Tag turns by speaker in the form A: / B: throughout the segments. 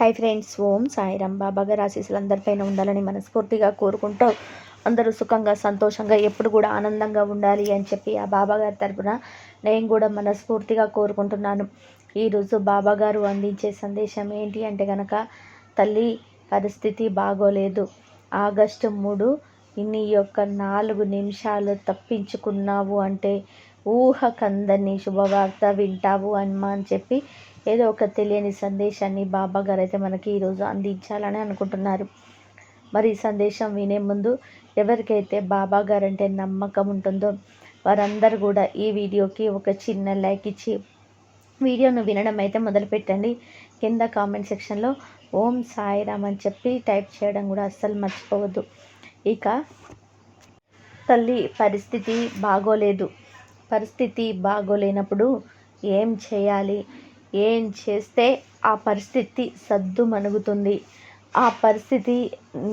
A: Hi friends Om Sairam. బాబా రాశీసులు అందరిపైన ఉండాలని మనస్ఫూర్తిగా కోరుకుంటూ అందరూ సుఖంగా సంతోషంగా ఎప్పుడు కూడా ఆనందంగా ఉండాలి అని చెప్పి ఆ బాబాగారి తరఫున తరపున నేను కూడా మనస్ఫూర్తిగా కోరుకుంటున్నాను. ఈరోజు బాబాగారు అందించే సందేశం ఏంటి అంటే కనుక తల్లి పరిస్థితి బాగోలేదు. ఆగస్టు మూడు నీ యొక్క నాలుగు నిమిషాలు తప్పించుకున్నావు అంటే ఊహకందని శుభవార్త వింటావు అమ్మా అని చెప్పి ఏదో ఒక తెలియని సందేశాన్ని బాబా గారు అయితే మనకి ఈరోజు అందించాలని అనుకుంటున్నారు. మరి ఈ సందేశం వినే ముందు ఎవరికైతే బాబా గారు అంటే నమ్మకం ఉంటుందో వారందరూ కూడా ఈ వీడియోకి ఒక చిన్న లైక్ ఇచ్చి వీడియోను వినడం అయితే మొదలుపెట్టండి. కింద కామెంట్ సెక్షన్లో ఓం సాయిరామ్ అని చెప్పి టైప్ చేయడం కూడా అస్సలు మర్చిపోవద్దు. ఇక తల్లి పరిస్థితి బాగోలేదు. పరిస్థితి బాగోలేనప్పుడు ఏం చేయాలి? ఏం చేస్తే ఆ పరిస్థితి సద్దు మణుగుతుంది? ఆ పరిస్థితి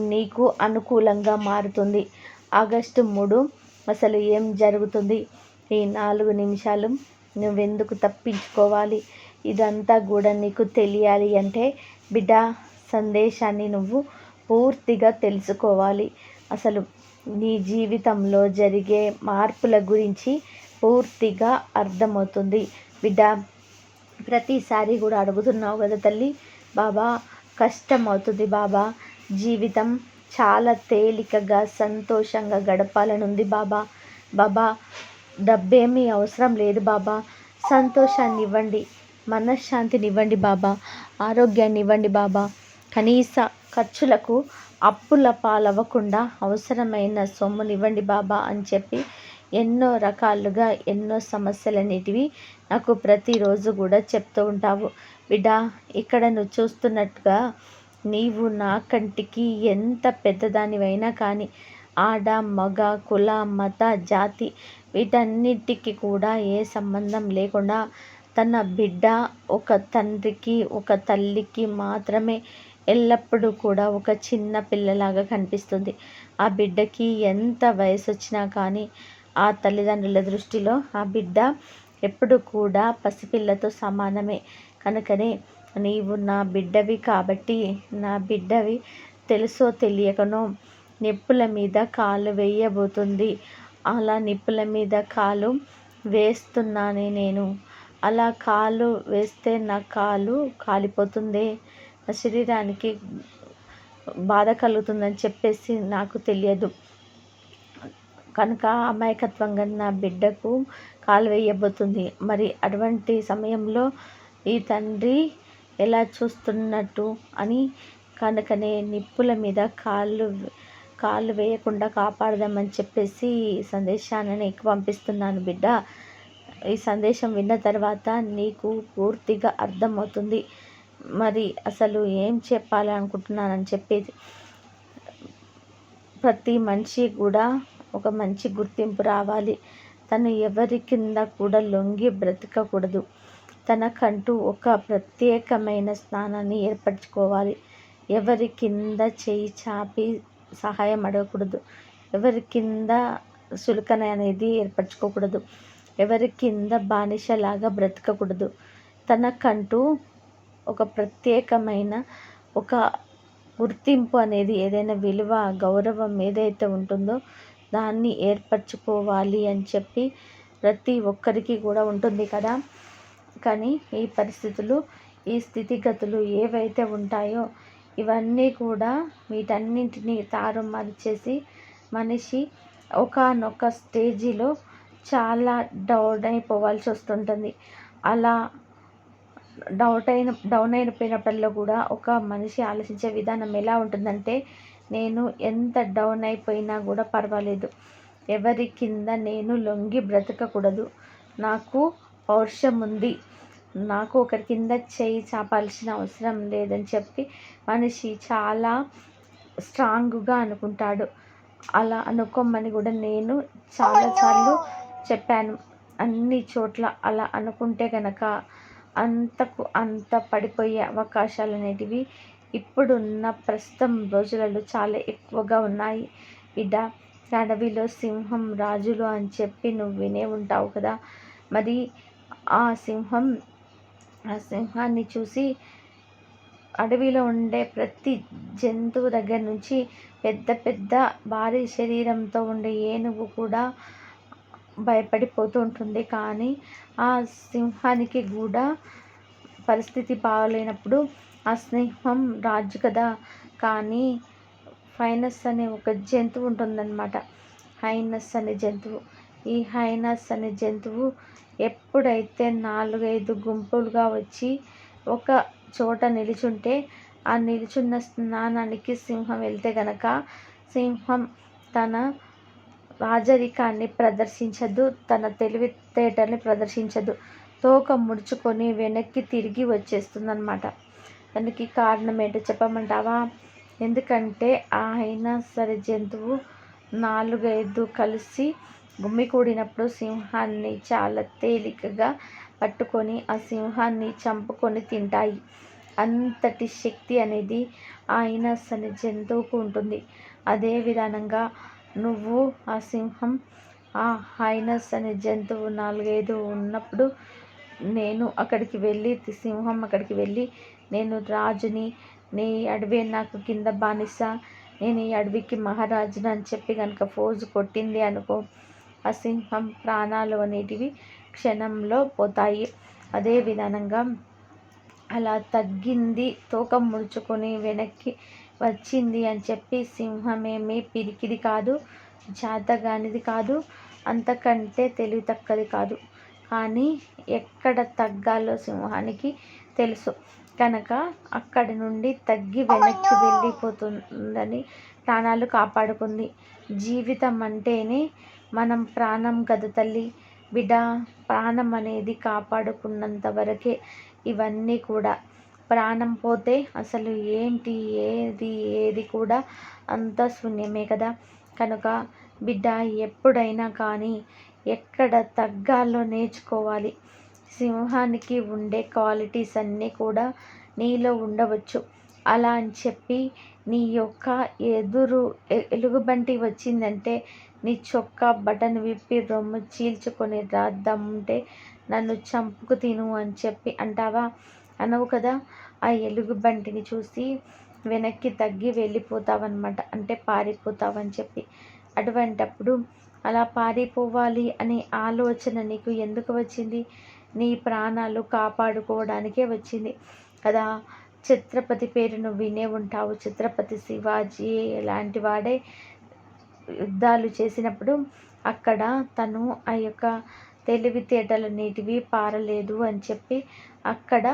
A: నీకు అనుకూలంగా మారుతుంది. ఆగస్టు మూడు అసలు ఏం జరుగుతుంది? ఈ నాలుగు నిమిషాలు నువ్వెందుకు తప్పించుకోవాలి? ఇదంతా కూడా నీకు తెలియాలి అంటే బిడ్డ సందేశాన్ని నువ్వు పూర్తిగా తెలుసుకోవాలి. అసలు నీ జీవితంలో జరిగే మార్పుల గురించి పూర్తిగా అర్థమవుతుంది. బిడ్డ ప్రతిసారి కూడా అడుగుతున్నావు కదా తల్లి. బాబా కష్టం అవుతుంది బాబా. జీవితం చాలా తేలికగా సంతోషంగా గడపాలనుంది బాబా. బాబా డబ్బేమీ అవసరం లేదు బాబా. సంతోషాన్ని ఇవ్వండి మనశ్శాంతిని ఇవ్వండి బాబా. ఆరోగ్యాన్ని ఇవ్వండి బాబా. కనీస ఖర్చులకు అప్పుల పాలవ్వకుండా అవసరమైన సొమ్మునివ్వండి బాబా అని చెప్పి ఎన్నో రకాలుగా ఎన్నో సమస్యలనేటివి నాకు ప్రతిరోజు కూడా చెప్తూ ఉంటావు. బిడ్డ ఇక్కడ నువ్వు చూస్తున్నట్టుగా నీవు నా కంటికి ఎంత పెద్దదానివైనా కానీ ఆడ మగ కుల మత జాతి వీటన్నిటికీ కూడా ఏ సంబంధం లేకుండా తన బిడ్డ ఒక తండ్రికి ఒక తల్లికి మాత్రమే ఎల్లప్పుడూ కూడా ఒక చిన్న పిల్లలాగా కనిపిస్తుంది. ఆ బిడ్డకి ఎంత వయసు వచ్చినా కానీ ఆ తల్లిదండ్రుల దృష్టిలో ఆ బిడ్డ ఎప్పుడు కూడా పసిపిల్లతో సమానమే. కనుకనే నీవు నా బిడ్డవి కాబట్టి నా బిడ్డవి తెలుసో తెలియకనో నిప్పుల మీద కాలు వేయబోతుంది. అలా నిప్పుల మీద కాలు వేస్తున్నానే నేను. అలా కాలు వేస్తే నా కాలు కాలిపోతుంది? నా శరీరానికి బాధ కలుగుతుందని చెప్పేసి నాకు తెలియదు. కనుక అమాయకత్వంగా నా బిడ్డకు కాలు వేయబోతుంది. మరి అటువంటి సమయంలో ఈ తండ్రి ఎలా చూస్తున్నట్టు అని కనుకనే నిప్పుల మీద కాళ్ళు కాళ్ళు వేయకుండా కాపాడదామని చెప్పేసి ఈ సందేశాన్ని నీకు పంపిస్తున్నాను బిడ్డ. ఈ సందేశం విన్న తర్వాత నీకు పూర్తిగా అర్థమవుతుంది. మరి అసలు ఏం చెప్పాలనుకుంటున్నానని చెప్పేది. ప్రతి మనిషి కూడా ఒక మంచి గుర్తింపు రావాలి. తను ఎవరి కింద కూడా లొంగి బ్రతకకూడదు. తనకంటూ ఒక ప్రత్యేకమైన స్థానాన్ని ఏర్పరచుకోవాలి. ఎవరి కింద చేయి చాపి సహాయం అడగకూడదు. ఎవరి కింద సులకన అనేది ఏర్పరచుకోకూడదు. ఎవరి కింద బానిసలాగా బ్రతకకూడదు. తనకంటూ ఒక ప్రత్యేకమైన ఒక గుర్తింపు అనేది ఏదైనా విలువ గౌరవం ఏదైతే ఉంటుందో దాన్ని ఏర్పరచుకోవాలి అని చెప్పి ప్రతి ఒక్కరికి కూడా ఉంటుంది కదా. కానీ ఈ పరిస్థితులు ఈ స్థితిగతులు ఏవైతే ఉంటాయో ఇవన్నీ కూడా వీటన్నింటినీ తారుమారు చేసి మనిషి ఒకనొక స్టేజీలో చాలా డౌన్ అయిపోవాల్సి వస్తుంటుంది. అలా డౌట్ అయిన డౌన్ అయిపోయినప్పుడల్లా కూడా ఒక మనిషి ఆలోచించే విధానం ఎలా ఉంటుందంటే నేను ఎంత డౌన్ అయిపోయినా కూడా పర్వాలేదు. ఎవరి కింద నేను లొంగి బ్రతకకూడదు. నాకు పౌరుషం ఉంది నాకు ఒకరి కింద చేయి చాపాల్సిన అవసరం లేదని చెప్పి మనిషి చాలా స్ట్రాంగ్గా అనుకుంటాడు. అలా అనుకోమని కూడా నేను చాలాసార్లు చెప్పాను. అన్ని చోట్ల అలా అనుకుంటే కనుక అంతకు అంత పడిపోయే అవకాశాలు అనేటివి ఇప్పుడున్న ప్రస్తుతం రోజులలో చాలా ఎక్కువగా ఉన్నాయి. బిడ్డ అడవిలో సింహం రాజులు అని చెప్పి నువ్వు వినే ఉంటావు కదా. మరి ఆ సింహం ఆ సింహాన్ని చూసి అడవిలో ఉండే ప్రతి జంతువు దగ్గర నుంచి పెద్ద పెద్ద భారీ శరీరంతో ఉండే ఏనుగు కూడా భయపడిపోతూ ఉంటుంది కానీ ఆ సింహానికి కూడా పరిస్థితి బాగలేనప్పుడు ఆ సింహం రాజు కదా. కానీ ఫైనస్ అనే ఒక జంతువు ఉంటుందన్నమాట. హైనస్ అనే జంతువు. ఈ హైనస్ అనే జంతువు ఎప్పుడైతే నాలుగైదు గుంపులుగా వచ్చి ఒక చోట నిలుచుంటే ఆ నిలుచున్న స్నానానికి సింహం వెళ్తే గనక సింహం తన రాజరికాన్ని ప్రదర్శించదు తన తెలివితేటల్ని ప్రదర్శించదు. తోక ముడుచుకొని వెనక్కి తిరిగి వచ్చేస్తుందన్నమాట. దానికి కారణం ఏంటో చెప్పమంటావా? ఎందుకంటే ఆ అయినా సరే జంతువు నాలుగైదు కలిసి గుమ్మికూడినప్పుడు సింహాన్ని చాలా తేలికగా పట్టుకొని ఆ సింహాన్ని చంపుకొని తింటాయి. అంతటి శక్తి అనేది ఆ ఐనస్ అనే జంతువుకు ఉంటుంది. అదే విధానంగా నువ్వు ఆ సింహం ఆ హైనస్ అనే జంతువు నాలుగైదు ఉన్నప్పుడు నేను అక్కడికి వెళ్ళి సింహం అక్కడికి వెళ్ళి నేను రాజుని నీ అడవి నాకు కింద బానిస నేను ఈ అడవికి మహారాజుని అని చెప్పి కనుక ఫోజు కొట్టింది అనుకో ఆ సింహం ప్రాణాలు అనేటివి క్షణంలో పోతాయి. అదే విధానంగా అలా తగ్గింది తోక ముడుచుకొని వెనక్కి వచ్చింది అని చెప్పి సింహమేమీ పిరికిది కాదు జాతగానిది కాదు అంతకంటే తెలివి తక్కది కాదు. కానీ ఎక్కడ తగ్గాలో సింహానికి తెలుసు. కనుక అక్కడి నుండి తగ్గి వెనక్కి వెళ్ళిపోతుందని ప్రాణాలు కాపాడుకుంది. జీవితం అంటేనే మనం ప్రాణం కదా తల్లి. బిడ్డ ప్రాణం అనేది కాపాడుకున్నంత వరకే ఇవన్నీ కూడా. ప్రాణం పోతే అసలు ఏంటి ఏది ఏది కూడా అంత శూన్యమే కదా. కనుక బిడ్డ ఎప్పుడైనా కానీ ఎక్కడ తగ్గాలో నేర్చుకోవాలి. సింహానికి ఉండే క్వాలిటీస్ అన్నీ కూడా నీలో ఉండవచ్చు. అలా అని చెప్పి నీ యొక్క ఎదురు ఎలుగుబంటి వచ్చిందంటే నీ చొక్కా బటన్ విప్పి రొమ్ము చీల్చుకొని రాద్దామంటే నన్ను చంపుకు తిను అని చెప్పి అంటావా? అనవు కదా? ఆ ఎలుగుబంటిని చూసి వెనక్కి తగ్గి వెళ్ళిపోతావన్నమాట. అంటే పారిపోతావని చెప్పి. అటువంటప్పుడు అలా పారిపోవాలి అనే ఆలోచన నీకు ఎందుకు వచ్చింది? నీ ప్రాణాలు కాపాడుకోవడానికే వచ్చింది. కదా? ఛత్రపతి పేరును వినే ఉంటావు. ఛత్రపతి శివాజీ ఎలాంటి వాడే యుద్ధాలు చేసినప్పుడు అక్కడ తను ఆ యొక్క తెలివితేటలన్నిటివి పారలేదు అని చెప్పి అక్కడ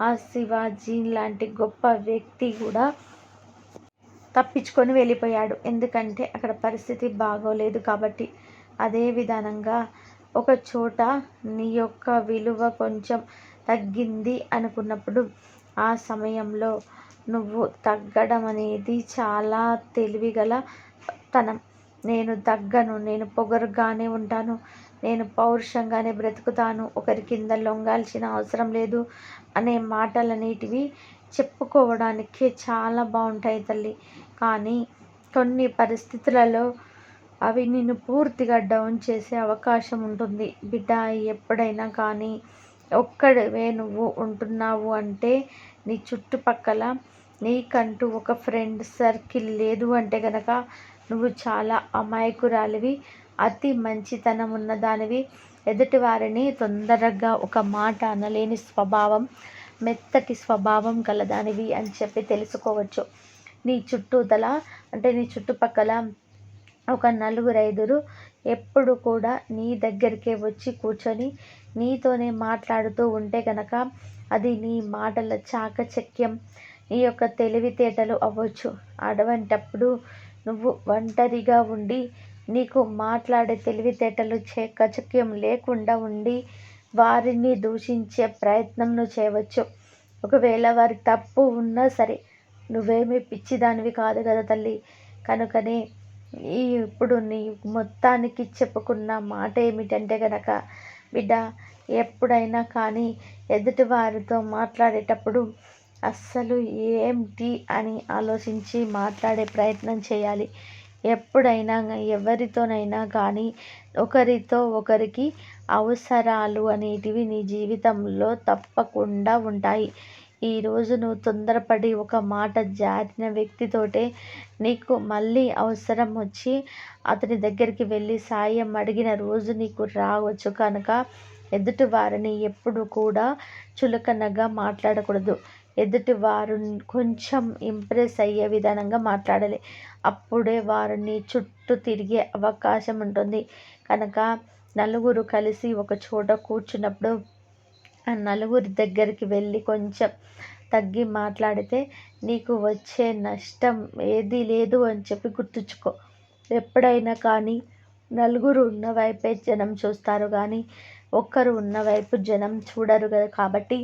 A: ఆ శివాజీ లాంటి గొప్ప వ్యక్తి కూడా తప్పించుకొని వెళ్ళిపోయాడు. ఎందుకంటే అక్కడ పరిస్థితి బాగోలేదు కాబట్టి అదే విధానంగా ఒక చోట నీ యొక్క విలువ కొంచెం తగ్గింది అనుకున్నప్పుడు ఆ సమయంలో నువ్వు తగ్గడం అనేది చాలా తెలివిగల తనం. నేను తగ్గను నేను పొగరుగానే ఉంటాను నేను పౌరుషంగానే బ్రతుకుతాను ఒకరి కింద లొంగాల్సిన అవసరం లేదు అనే మాటలనేటివి చెప్పుకోవడానికి చాలా బాగుంటాయి తల్లి. కానీ కొన్ని పరిస్థితులలో అవి నిన్ను పూర్తిగా డౌన్ చేసే అవకాశం ఉంటుంది. బిడ్డ ఎప్పుడైనా కానీ ఒక్కడవే నువ్వు ఉంటున్నావు అంటే నీ చుట్టుపక్కల నీకంటూ ఒక ఫ్రెండ్ సర్కిల్ లేదు అంటే కనుక నువ్వు చాలా అమాయకురాలివి అతి మంచితనం ఉన్నదానివి. ఎదుటివారిని తొందరగా ఒక మాట అనలేని స్వభావం మెత్తటి స్వభావం కలదానివి అని చెప్పి తెలుసుకోవచ్చు. నీ చుట్టూతల అంటే నీ చుట్టుపక్కల ఒక నలుగురు ఐదురు ఎప్పుడు కూడా నీ దగ్గరికే వచ్చి కూర్చొని నీతోనే మాట్లాడుతూ ఉంటే కనుక అది నీ మాటల చాకచక్యం నీ యొక్క తెలివితేటలు అవ్వచ్చు. అటువంటప్పుడు నువ్వు ఒంటరిగా ఉండి నీకు మాట్లాడే తెలివితేటలు చేకచక్యం లేకుండా ఉండి వారిని దూషించే ప్రయత్నం నువ్వు చేయవచ్చు. ఒకవేళ వారి తప్పు ఉన్నా సరే నువ్వేమీ పిచ్చిదానివి కాదు కదా తల్లి. కనుకనే ఈ ఇప్పుడు నీ మొత్తానికి చెప్పుకున్న మాట ఏమిటంటే కనుక బిడ్డ ఎప్పుడైనా కానీ ఎదుటి వారితో మాట్లాడేటప్పుడు అస్సలు ఏంటి అని ఆలోచించి మాట్లాడే ప్రయత్నం చేయాలి. ఎప్పుడైనా ఎవరితోనైనా కానీ ఒకరితో ఒకరికి అవసరాలు అనేటివి నీ జీవితంలో తప్పకుండా ఉంటాయి. ఈరోజు నువ్వు తొందరపడి ఒక మాట జారిన వ్యక్తితోటే నీకు మళ్ళీ అవసరం వచ్చి అతని దగ్గరికి వెళ్ళి సాయం అడిగిన రోజు నీకు రావచ్చు కనుక ఎదుటి వారిని ఎప్పుడు కూడా చులకనగా మాట్లాడకూడదు. ఎదుటి వారు కొంచెం ఇంప్రెస్ అయ్యే విధానంగా మాట్లాడాలి. అప్పుడే వారిని చుట్టూ తిరిగే అవకాశం ఉంటుంది. కనుక నలుగురు కలిసి ఒక చోట కూర్చున్నప్పుడు ఆ నలుగురి దగ్గరికి వెళ్ళి కొంచెం తగ్గి మాట్లాడితే నీకు వచ్చే నష్టం ఏదీ లేదు అని చెప్పి గుర్తుంచుకో. ఎప్పుడైనా కానీ నలుగురు ఉన్న వైపే జనం చూస్తారు కానీ ఒక్కరు ఉన్న వైపు జనం చూడరు కదా. కాబట్టి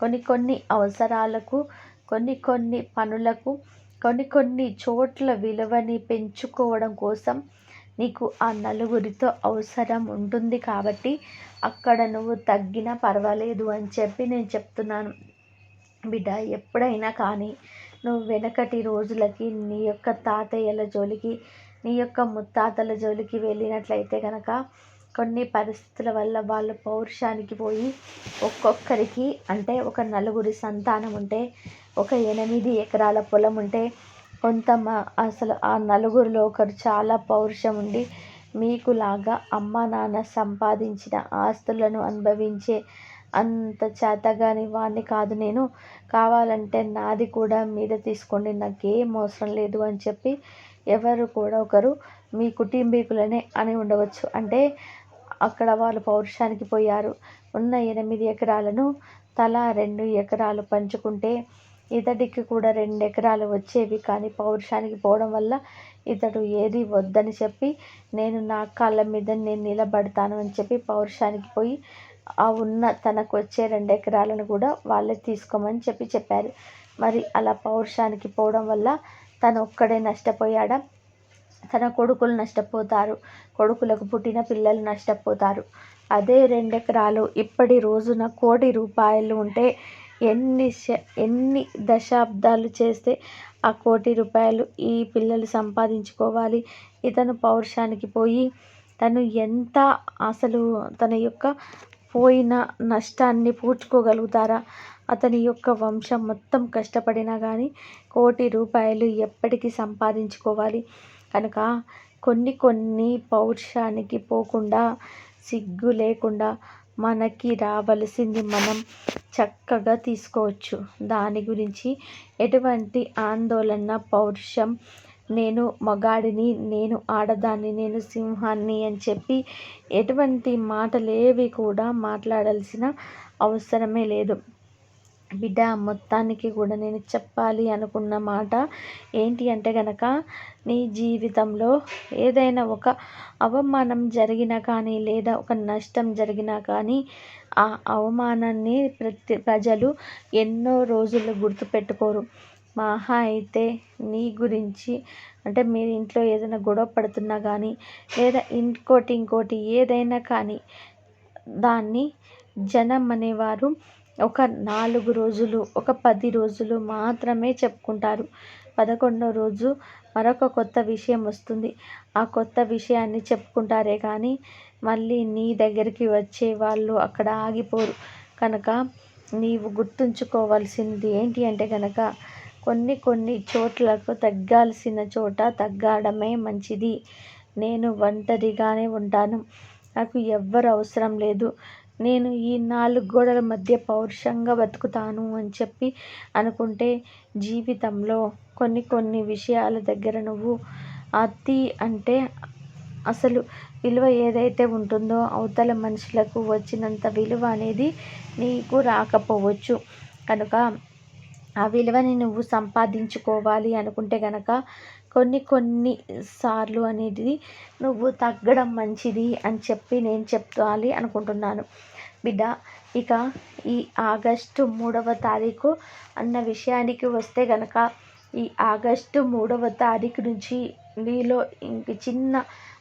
A: కొన్ని కొన్ని అవసరాలకు కొన్ని కొన్ని పనులకు కొన్ని కొన్ని చోట్ల విలువని పెంచుకోవడం కోసం నీకు ఆ నలుగురితో అవసరం ఉంటుంది కాబట్టి అక్కడ నువ్వు తగ్గినా పర్వాలేదు అని చెప్పి నేను చెప్తున్నాను. బిడ్డ ఎప్పుడైనా కానీ నువ్వు వెనకటి రోజులకి నీ యొక్క తాతయ్యల జోలికి నీ యొక్క ముత్తాతల జోలికి వెళ్ళినట్లయితే కనుక కొన్ని పరిస్థితుల వల్ల వాళ్ళ పౌరుషానికి పోయి ఒక్కొక్కరికి అంటే ఒక నలుగురి సంతానం ఉంటే ఒక ఎనిమిది ఎకరాల పొలం ఉంటే కొంత అసలు ఆ నలుగురిలో ఒకరు చాలా పౌరుషం ఉండి మీకులాగా అమ్మ నాన్న సంపాదించిన ఆస్తులను అనుభవించే అంత చేతగాని వాడిని కాదు నేను. కావాలంటే నాది కూడా మీద తీసుకోండి నాకేం అవసరం లేదు అని చెప్పి ఎవరు కూడా ఒకరు మీ కుటుంబీకులనే అని ఉండవచ్చు. అంటే అక్కడ వాళ్ళు పౌరుషానికి పోయారు. ఉన్న ఎనిమిది ఎకరాలను తలా రెండు ఎకరాలు పంచుకుంటే ఇతడికి కూడా రెండు ఎకరాలు వచ్చేవి కానీ పౌరుషానికి పోవడం వల్ల ఇతడు ఏది వద్దని చెప్పి నేను నా కాళ్ళ మీద నేను నిలబడతాను అని చెప్పి పౌరుషానికి పోయి ఆ ఉన్న తనకు వచ్చే రెండు ఎకరాలను కూడా వాళ్ళే తీసుకోమని చెప్పి చెప్పారు. మరి అలా పౌరుషానికి పోవడం వల్ల తను ఒక్కడే నష్టపోయాడా? తన కొడుకులు నష్టపోతారు కొడుకులకు పుట్టిన పిల్లలు నష్టపోతారు. అదే రెండు ఎకరాలు ఇప్పటి రోజున కోటి రూపాయలు ఉంటే ఎన్ని ఎన్ని దశాబ్దాలు చేస్తే ఆ కోటి రూపాయలు ఈ పిల్లలు సంపాదించుకోవాలి. ఇతను పౌరుషానికి పోయి తను ఎంత అసలు తన యొక్క పోయిన నష్టాన్ని పూడ్చుకోగలుగుతారా? అతని యొక్క వంశం మొత్తం కష్టపడినా కానీ కోటి రూపాయలు ఎప్పటికీ సంపాదించుకోవాలి. కనుక కొన్ని కొన్ని పౌరుషానికి పోకుండా సిగ్గు లేకుండా మనకి రావలసింది మనం చక్కగా తీసుకోవచ్చు. దాని గురించి ఎటువంటి ఆందోళన పౌరుషం నేను మగాడిని నేను ఆడదాన్ని నేను సింహాన్ని అని చెప్పి ఎటువంటి మాటలేవి కూడా మాట్లాడాల్సిన అవసరమే లేదు. బిడ్డ మొత్తానికి కూడా నేను చెప్పాలి అనుకున్న మాట ఏంటి అంటే కనుక నీ జీవితంలో ఏదైనా ఒక అవమానం జరిగినా కానీ లేదా ఒక నష్టం జరిగినా కానీ ఆ అవమానాన్ని ప్రతి ప్రజలు ఎన్నో రోజులు గుర్తుపెట్టుకోరు. మహా అయితే నీ గురించి అంటే మీరు ఇంట్లో ఏదైనా గొడవ పడుతున్నా కానీ లేదా ఇంకోటి ఇంకోటి ఏదైనా కానీ దాన్ని జనం అనేవారు ఒక నాలుగు రోజులు ఒక పది రోజులు మాత్రమే చెప్పుకుంటారు. పదకొండో రోజు మరొక కొత్త విషయం వస్తుంది. ఆ కొత్త విషయాన్ని చెప్పుకుంటారే కానీ మళ్ళీ నీ దగ్గరికి వచ్చే వాళ్ళు అక్కడ ఆగిపోరు. కనుక నీవు గుర్తుంచుకోవాల్సింది ఏంటి అంటే కనుక కొన్ని కొన్ని చోట్లకు తగ్గాల్సిన చోట తగ్గడమే మంచిది. నేను ఒంటరిగానే ఉంటాను. నాకు ఎవ్వరు అవసరం లేదు. నేను ఈ నాలుగు గోడల మధ్య పౌరుషంగా బతుకుతాను అని చెప్పి అనుకుంటే జీవితంలో కొన్ని కొన్ని విషయాల దగ్గర నువ్వు అతి అంటే అసలు విలువ ఏదైతే ఉంటుందో అవతల మనుషులకు వచ్చినంత విలువ అనేది నీకు రాకపోవచ్చు. కనుక ఆ విలువని నువ్వు సంపాదించుకోవాలి అనుకుంటే కనుక కొన్ని కొన్ని సార్లు అనేది నువ్వు తగ్గడం మంచిది అని చెప్పి నేను చెప్పాలి అనుకుంటున్నాను. బిడ్డ ఇక ఈ ఆగస్టు మూడవ తారీఖు అన్న విషయానికి వస్తే కనుక ఈ ఆగస్టు మూడవ తారీఖు నుంచి నీలో ఇంక చిన్న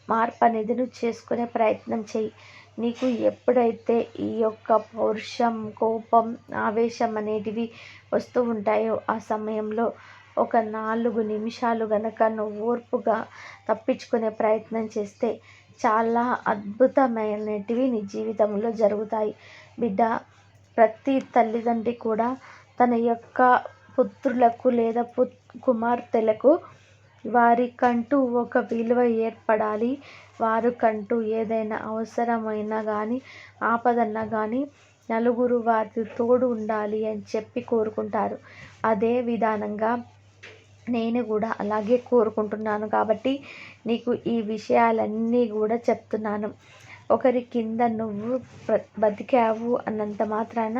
A: మార్పు అనేది నువ్వు చేసుకునే ప్రయత్నం చెయ్యి. నీకు ఎప్పుడైతే ఈ యొక్క పౌరుషం కోపం ఆవేశం అనేటివి వస్తూ ఉంటాయో ఆ సమయంలో ఒక నాలుగు నిమిషాలు గనక నువ్వు ఓర్పుగా తప్పించుకునే ప్రయత్నం చేస్తే చాలా అద్భుతమైనటివి నీ జీవితంలో జరుగుతాయి. బిడ్డ ప్రతి తల్లిదండ్రి కూడా తన యొక్క పుత్రులకు లేదా పుత్ కుమార్తెలకు వారికంటూ ఒక విలువ ఏర్పడాలి. వారికంటూ ఏదైనా అవసరమైనా కానీ ఆపదన్నా కానీ నలుగురు వారి తోడు ఉండాలి అని చెప్పి కోరుకుంటారు. అదే విధానంగా నేను కూడా అలాగే కోరుకుంటున్నాను కాబట్టి నీకు ఈ విషయాలన్నీ కూడా చెప్తున్నాను. ఒకరి కింద నువ్వు బతికావు అన్నంత మాత్రాన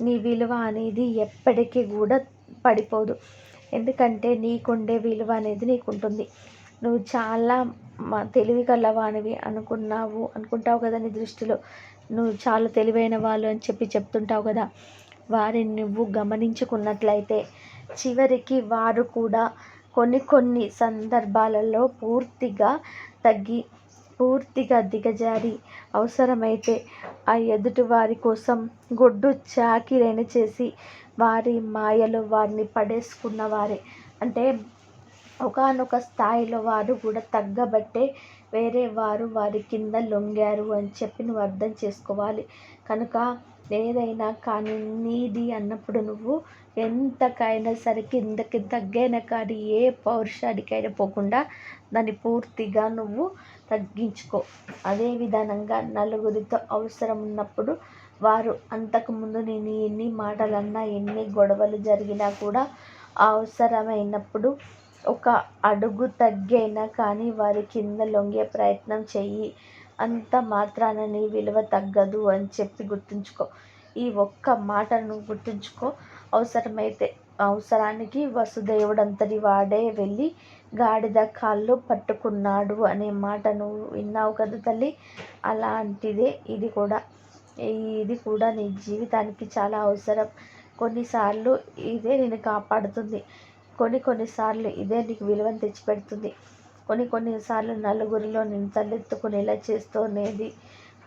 A: నీ విలువ అనేది ఎప్పటికీ కూడా పడిపోదు. ఎందుకంటే నీకుండే విలువ అనేది నీకుంటుంది. నువ్వు చాలా మా తెలివి కలవానివి అనుకున్నావు అనుకుంటావు కదా నీ దృష్టిలో. నువ్వు చాలా తెలివైన వాళ్ళు అని చెప్పి చెప్తుంటావు కదా. వారిని నువ్వు గమనించుకున్నట్లయితే చివరికి వారు కూడా కొన్ని కొన్ని సందర్భాలలో పూర్తిగా తగ్గి పూర్తిగా దిగజారి అవసరమైతే ఆ ఎదుటి వారి కోసం గొడ్డు చాకిరైన చేసి వారి మాయలో వారిని పడేసుకున్న వారే. అంటే ఒకానొక స్థాయిలో వారు కూడా తగ్గబట్టే వేరే వారు వారి కింద లొంగారు అని చెప్పి నువ్వు అర్థం చేసుకోవాలి. కనుక ఏదైనా కానీ నీది అన్నప్పుడు నువ్వు ఎంతకైనా సరే కిందకి తగ్గైనా కానీ ఏ పౌరుషానికైనా పోకుండా దాన్ని పూర్తిగా నువ్వు తగ్గించుకో. అదే విధానంగా నలుగురితో అవసరం ఉన్నప్పుడు వారు అంతకుముందు నేను ఎన్ని మాటలన్నా ఎన్ని గొడవలు జరిగినా కూడా అవసరమైనప్పుడు ఒక అడుగు తగ్గైనా కానీ వారి కింద లొంగే ప్రయత్నం చెయ్యి. అంత మాత్రాన నీ విలువ తగ్గదు అని చెప్పి గుర్తుంచుకో. ఈ ఒక్క మాటను గుర్తుంచుకో. అవసరమైతే అవసరానికి వసుదేవుడంతటి వాడే వెళ్ళి గాడిద కాళ్ళు పట్టుకున్నాడు అనే మాట నువ్వు విన్నావు కదా తల్లి? అలాంటిదే ఇది కూడా. ఇది కూడా నీ జీవితానికి చాలా అవసరం. కొన్నిసార్లు ఇదే నేను కాపాడుతుంది. కొన్ని కొన్నిసార్లు ఇదే నీకు విలువను తెచ్చిపెడుతుంది. కొన్ని కొన్నిసార్లు నలుగురిలో నేను తలెత్తుకునేలా చేస్తూనేది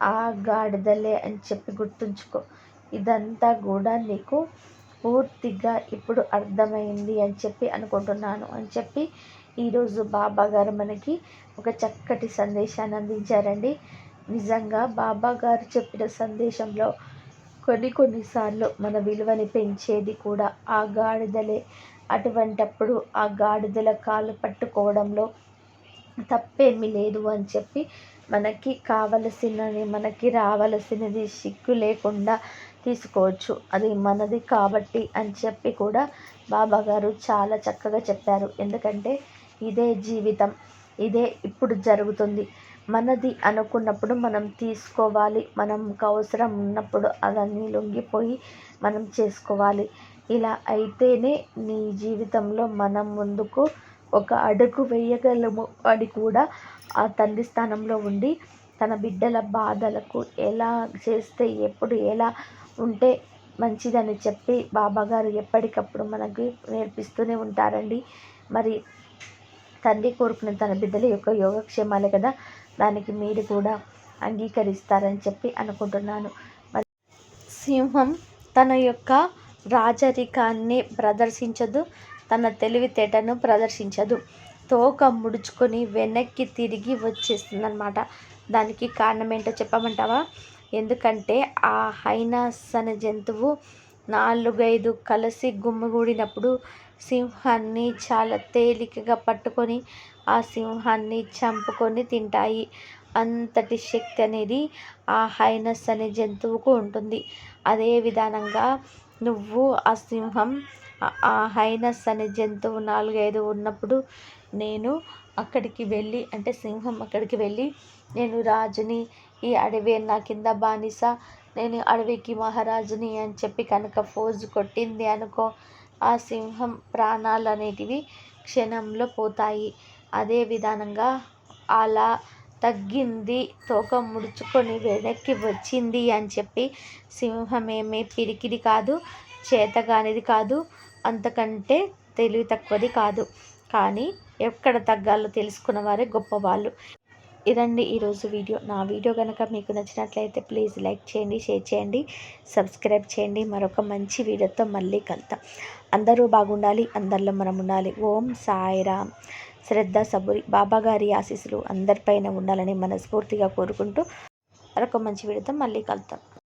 A: ఆ గాడిదలే అని చెప్పి గుర్తుంచుకో. ఇదంతా కూడా నీకు పూర్తిగా ఇప్పుడు అర్థమైంది అని చెప్పి అనుకుంటున్నాను అని చెప్పి ఈరోజు బాబా గారు మనకి ఒక చక్కటి సందేశాన్ని అందించారండి. నిజంగా బాబా గారు చెప్పిన సందేశంలో కొన్ని కొన్నిసార్లు మన విలువని పెంచేది కూడా ఆ గాడిదలే. అటువంటప్పుడు ఆ గాడిదల కాళ్ళు పట్టుకోవడంలో తప్పేమీ లేదు అని చెప్పి మనకి కావలసినది మనకి రావలసినది సిగ్గు లేకుండా తీసుకోవచ్చు. అది మనది కాబట్టి అని చెప్పి కూడా బాబా గారు చాలా చక్కగా చెప్పారు. ఎందుకంటే ఇదే జీవితం ఇదే ఇప్పుడు జరుగుతుంది. మనది అనుకున్నప్పుడు మనం తీసుకోవాలి. మనకు అవసరం ఉన్నప్పుడు అదన్నీ లొంగిపోయి మనం చేసుకోవాలి. ఇలా అయితేనే నీ జీవితంలో మనం ముందుకు ఒక అడుగు వేయగలము అని కూడా ఆ తండ్రి స్థానంలో ఉండి తన బిడ్డల బాధలకు ఎలా చేస్తే ఎప్పుడు ఎలా ఉంటే మంచిదని చెప్పి బాబాగారు ఎప్పటికప్పుడు మనకి నేర్పిస్తూనే ఉంటారండి. మరి తండ్రి కోరుకున్న తన బిడ్డల యొక్క యోగక్షేమాలే కదా దానికి మీరు కూడా అంగీకరిస్తారని చెప్పి అనుకుంటున్నాను. మరి సింహం తన యొక్క రాజరికాన్ని ప్రదర్శించదు తన తెలివితేటను ప్రదర్శించదు. తోక ముడుచుకొని వెనక్కి తిరిగి వచ్చేస్తుంది అనమాట దానికి కారణం ఏంటో చెప్పమంటావా? ఎందుకంటే ఆ హైనాస్ అనే జంతువు నాలుగైదు కలిసి గుమ్మిగూడినప్పుడు సింహాన్ని చాలా తేలికగా పట్టుకొని ఆ సింహాన్ని చంపుకొని తింటాయి. అంతటి శక్తి అనేది ఆ హైనస్ అనే జంతువుకు ఉంటుంది. అదే విధానంగా నువ్వు ఆ సింహం ఆ హైనస్ అనే జంతువు నాలుగైదు ఉన్నప్పుడు నేను అక్కడికి వెళ్ళి అంటే సింహం అక్కడికి వెళ్ళి నేను రాజుని ఈ అడవి నా కింద బానిస నేను అడవికి మహారాజుని అని చెప్పి కనుక ఫోజు కొట్టింది అనుకో ఆ సింహం ప్రాణాలు అనేటివి క్షణంలో పోతాయి. అదే విధానంగా అలా తగ్గింది తోక ముడుచుకొని వెనక్కి వచ్చింది అని చెప్పి సింహం ఏమీ పిరికిది కాదు చేతగానిది కాదు అంతకంటే తెలివి తక్కువది కాదు. కానీ ఎక్కడ తగ్గాలో తెలుసుకున్న వారే గొప్పవాళ్ళు. ఇదండి ఈరోజు వీడియో. నా వీడియో కనుక మీకు నచ్చినట్లయితే ప్లీజ్ లైక్ చేయండి షేర్ చేయండి సబ్స్క్రైబ్ చేయండి. మరొక మంచి వీడియోతో మళ్ళీ కలుద్దాం. అందరూ బాగుండాలి అందరిలో మనం ఉండాలి. ఓం సాయిరామ్. శ్రద్ధ సబురి. బాబాగారి ఆశీస్సులు అందరిపైన ఉండాలని మనస్ఫూర్తిగా కోరుకుంటూ మరొక మంచి వీడియోతో మళ్ళీ కలుద్దాం.